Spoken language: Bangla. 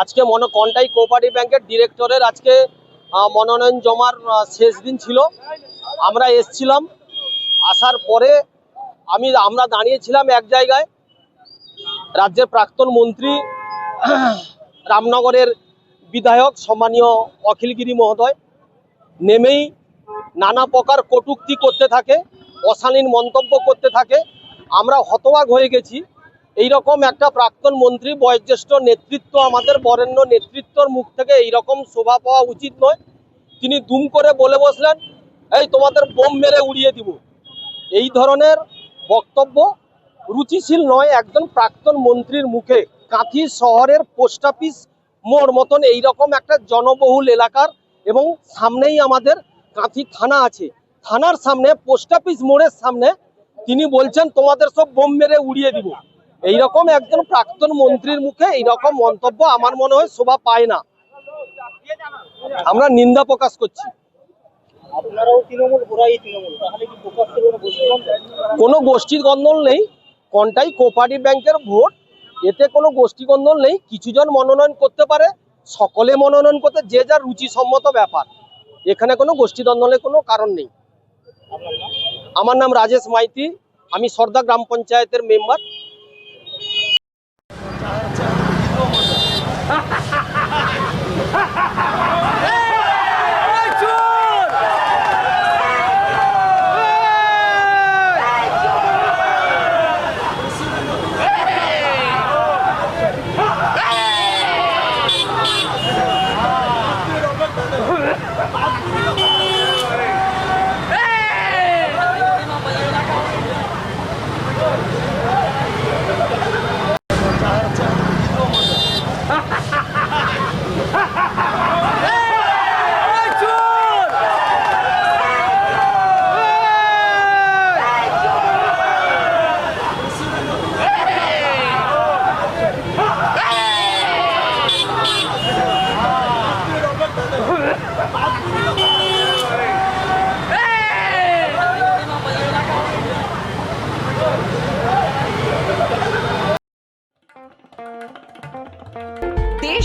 আজকে মনে কন্টাই কোঅপারেটিভ ব্যাংকের ডিরেক্টরের আজকে মনোনয়ন জমার শেষ দিন ছিল। আমরা এসছিলাম, আসার পরে আমি, আমরা দাঁড়িয়েছিলাম এক জায়গায়। রাজ্যের প্রাক্তন মন্ত্রী, রামনগরের বিধায়ক সম্মানীয় অখিলগিরি মহোদয় নেমেই নানা প্রকার কটূক্তি করতে থাকে, অশালীন মন্তব্য করতে থাকে। আমরা হতবাক হয়ে গেছি। এই রকম একটা প্রাক্তন মন্ত্রী, বয়োজ্যেষ্ঠ নেতৃত্ব আমাদের, বরেণ্য নেতৃত্বর মুখ থেকে এইরকম শোভা পাওয়া উচিত নয়। তিনি দুম করে বলে বসলেন, এই তোমাদের বোম মেরে উড়িয়ে দিব। এই ধরনের বক্তব্য রুচিশীল নয়, একজন প্রাক্তন মন্ত্রীর মুখে। কাঁথি শহরের পোস্ট অফিস মোড় মতন এইরকম একটা জনবহুল এলাকার এবং সামনেই আমাদের কাঁথি থানা আছে। থানার সামনে, পোস্ট অফিস মোড়ের সামনে তিনি বলছেন, তোমাদের সব বোম মেরে উড়িয়ে দিব। এইরকম একজন প্রাক্তন মন্ত্রীর মুখে এইরকম মন্তব্য আমার মনে হয় শোভা পায় না। আমরা নিন্দা প্রকাশ করছি। কোনো গোষ্ঠীর গন্ধন নেই কোনটাই কোপারেটিভ ব্যাংকের ভোট এতে কোনো গোষ্ঠী গন্ধন নেই কিছুজন মনোনয়ন করতে পারে সকলে মনোনয়ন করতে যে যার রুচিসম্মত ব্যাপার। এখানে কোনো গোষ্ঠী দ্বন্দ্বের কোনো কারণ নেই। আমার নাম রাজেশ মাইতি আমি সর্দা গ্রাম পঞ্চায়েতের মেম্বার। Ha ha!